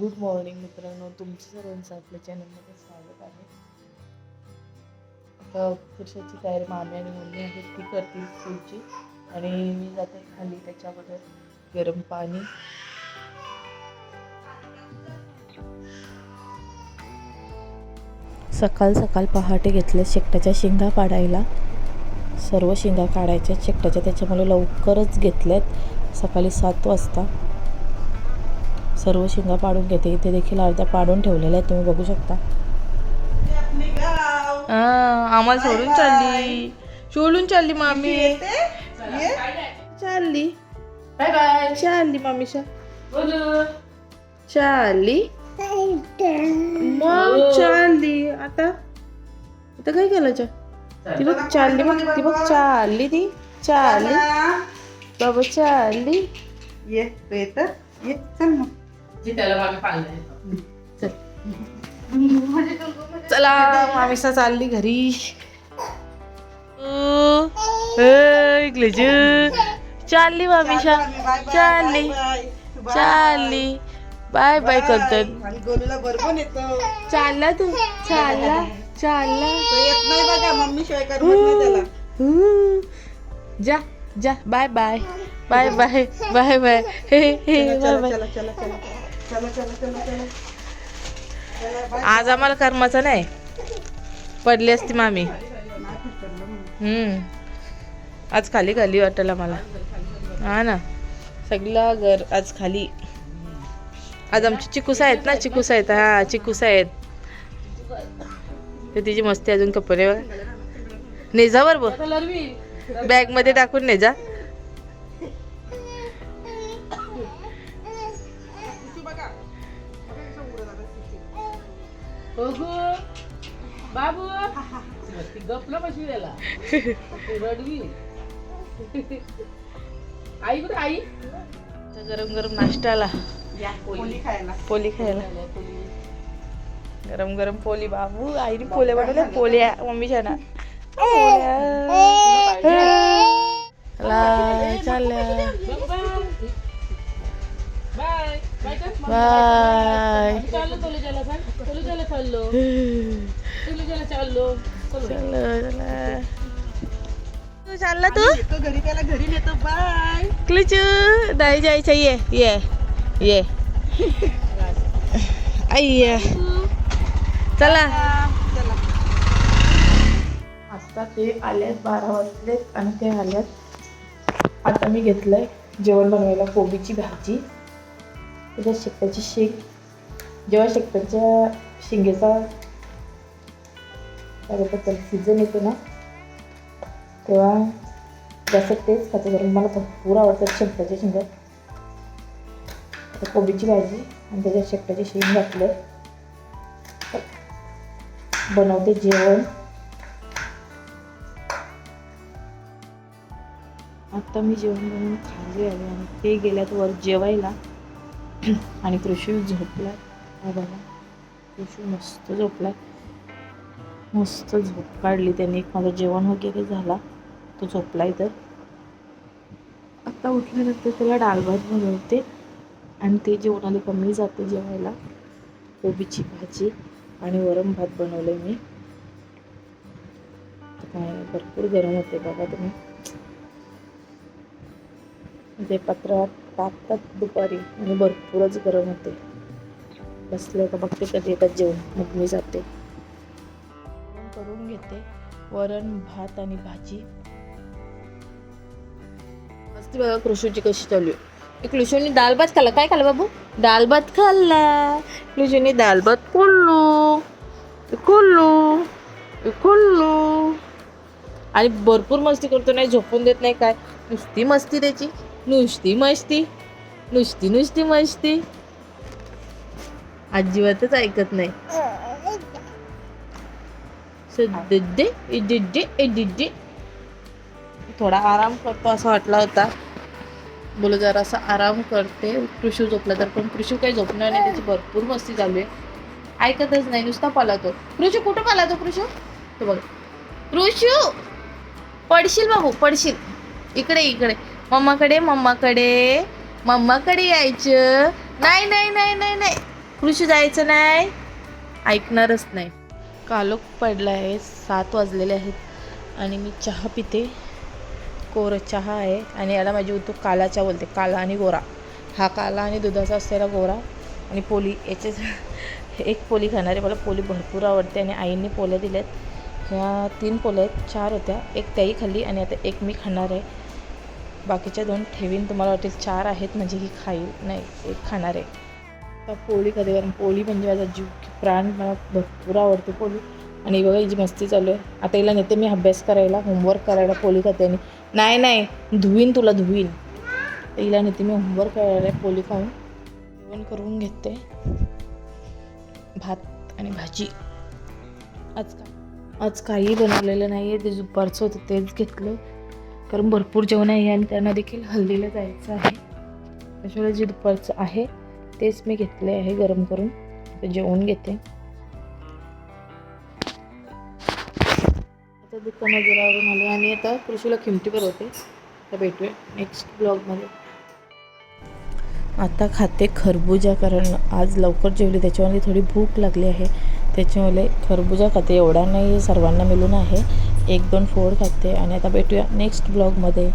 Good morning मित्रांनो. तुमचं सर्वांचं आपल्या चॅनलमध्ये स्वागत आहे. आता पुरुषाची तयारी मामी आणि मम्मी आहेत ती करतील स्कूलची आणि मी जाते खाली त्याच्यामध्ये गरम पाणी. सकाळ सकाळ पहाटे घेतले शेकटाच्या शेंगा काढायला. सर्व शेंगा काढायच्या शेकटाच्या त्याच्यामुळे लवकरच घेतल्यात. सकाळी सात वाजता. सर्व शेंगा पाडून घेते. इथे देखील अर्ध्या पाडून ठेवलेल्या आहेत. तुम्ही बघू शकता. आम्हाला सोडून चालली. सोडून चालली मामी. चालली. Bye bye. चालली मामीशा चालली. मग चालली. आता आता काय करायचं? ती बघ चालली बघ ती बघ चालली ती. चालली. बाबा चालली. ये तू येत? ये चल मग. जी त्याला मागे पाळलं चल. चला मामीसा चालली घरी. चालली मामीशा चालली. चालली. बाय बाय करतात. आणि गोलूला बरोबर येतो. चालला तू. चालला. चालला. तो येत नाही बघा. मम्मी शिवाय करमत नाही त्याला. हम्म. जा जा. Bye bye. Bye bye. Bye bye. हे हे बाय चला बाय चला चला चला. चला चला चला चला. चला बाय आज आम्हाला कर्माचं नाही. पडली असती मामी. हम्म. आज खाली खाली वाटलं मला हा ना. सगळा घर आज खाली. आज आमची चिकूस आहेत ना चिकूस आहेत. हा चिकूस आहेत. ते तिची मस्ती अजून कपडे नेजा बरोबर बॅगमध्ये टाकून नेजा. बाबू. ती गपला बसवी त्याला. ती रडवी. आई कुठे आई? गरम गरम नाश्त्याला. या पोळी. खायला. पोली खायला. गरम गरम पोली बाबू. आईने पोल्या बनवल्या पोल्या मम्मीच्या ना पोल्या चालल्या बाय. बाय. तू चालला तू? घरी त्याला घरी नेतो. बाय. क्लिचू नाही जायचं ये ये ये. आई ये. चला. चला आता ते आल्यात बारा वाजलेत आणि ते आल्यात आता मी घेतलंय जेवण बनवायला कोबीची भाजी. त्याच्यात शेकटाची शेंग जेव्हा शेकटाच्या शेंगेचा काय त्याला सीझन येतो ना तेव्हा जास्त तेच खाते कारण मला भरपूर आवडतात शेकटाच्या शेंगा कोबीची भाजी आणि त्याच्यात शेकटाची शेंग घातलं बनवते जेवण आत्ता मी जेवण बनवून खाली आले आणि ते गेल्यात वर जेवायला आणि कृषी झोपला हा बघा. कृषी मस्त झोपला मस्त झोप काढली त्याने. माझं जेवण वगैरे झाला. तो झोपलाय तर आत्ता उठल्यानंतर त्याला डाळ भात बनवते. आणि ते जेवणाला कमी जाते जेवायला. कोबीची भाजी आणि वरण भात बनवले मी. तर काय भरपूर गरम होते बाबा तुम्ही. ते पत्रात तापतात दुपारी आणि भरपूरच गरम होते. बसले का बघते कधी येतात जेवण मग मी जाते. करून घेते. वरण भात आणि भाजी. मस्त बघा कृषीची कशी चालू आहे. कृषीने दाल भात खाल्ला? काय खाल्ला बाबू? दाल भात खाल्ला. कृषीने दाल भात कोल्लू कोल्लू कोल्लू आणि भरपूर मस्ती करतो नाही झोपून देत नाही काय. नुसती मस्ती त्याची. नुसती मस्ती. नुसती नुसती मस्ती. अजिबातच ऐकत नाही. थोडा आराम करतो असं वाटला होता. बोल जरा असं आराम करते. कृषू झोपला तर पण कृषू काही झोपणार नाही. त्याची भरपूर मस्ती चालू आहे. ऐकतच नाही. नुसता पालातो कृषू कुठं पालातो कृषू? तो बघ. कृषू! पडशील बाबू पडशील. इकडे इकडे. मम्माकडे मम्माकडे. मम्माकडे यायचं. नाही नाही नाही नाही नाही. कृषी जायचं नाही. ऐकणारच नाही. कालोख पडला आहे सात वाजलेले आहेत. आणि मी चहा पिते. कोरं चहा आहे. आणि याला माझी उतू काला चहा बोलते. काला आणि गोरा. हा काला आणि दुधाचा असलेला गोरा. आणि पोली याचे एक पोली खाणारे. मला पोली भरपूर आवडते आणि आईंनी पोल्या दिल्यात. ह्या तीन पोल्या आहेत चार होत्या. एक त्याही खाल्ली आणि आता एक मी खाणार आहे. बाकीच्या दोन ठेवीन. तुम्हाला वाटेल चार आहेत म्हणजे ही खाईल. नाही एक खाणार आहे. आता पोळी खाते कारण पोळी म्हणजे माझा जीव प्राण मला भरपूर आवडते पोळी. आणि बघा हिची मस्ती चालू आहे. आता हिला नेते मी अभ्यास करायला होमवर्क करायला पोळी खाते आणि नाही नाही धुवीन तुला धुवीन. तर हिला नेते मी होमवर्क करायला पोळी खाऊन. जेवण करून घेते. भात आणि भाजी. आज आज काही बनवलेलं नाही आहे ते दुपारचं होतं तेच घेतलं. कारण भरपूर जेवण आहे आणि त्यांना देखील हल्दीला जायचं आहे. त्याच्यामुळे जे दुपारचं आहे तेच मी घेतले आहे गरम करून. जेवण घेते. आता दुकान वगैरेवरून आले आणि आता कृषीला खिमटी होते तर भेटूया नेक्स्ट ब्लॉगमध्ये आता खाते खरबुजा कारण आज लवकर जेवली त्याच्यामुळे थोडी भूक लागली आहे. त्याच्यामुळे खरबुजा खाते एवढा नाही सर्वांना मिळून आहे. एक दोन फोड खाते आणि आता भेटूया नेक्स्ट ब्लॉगमध्ये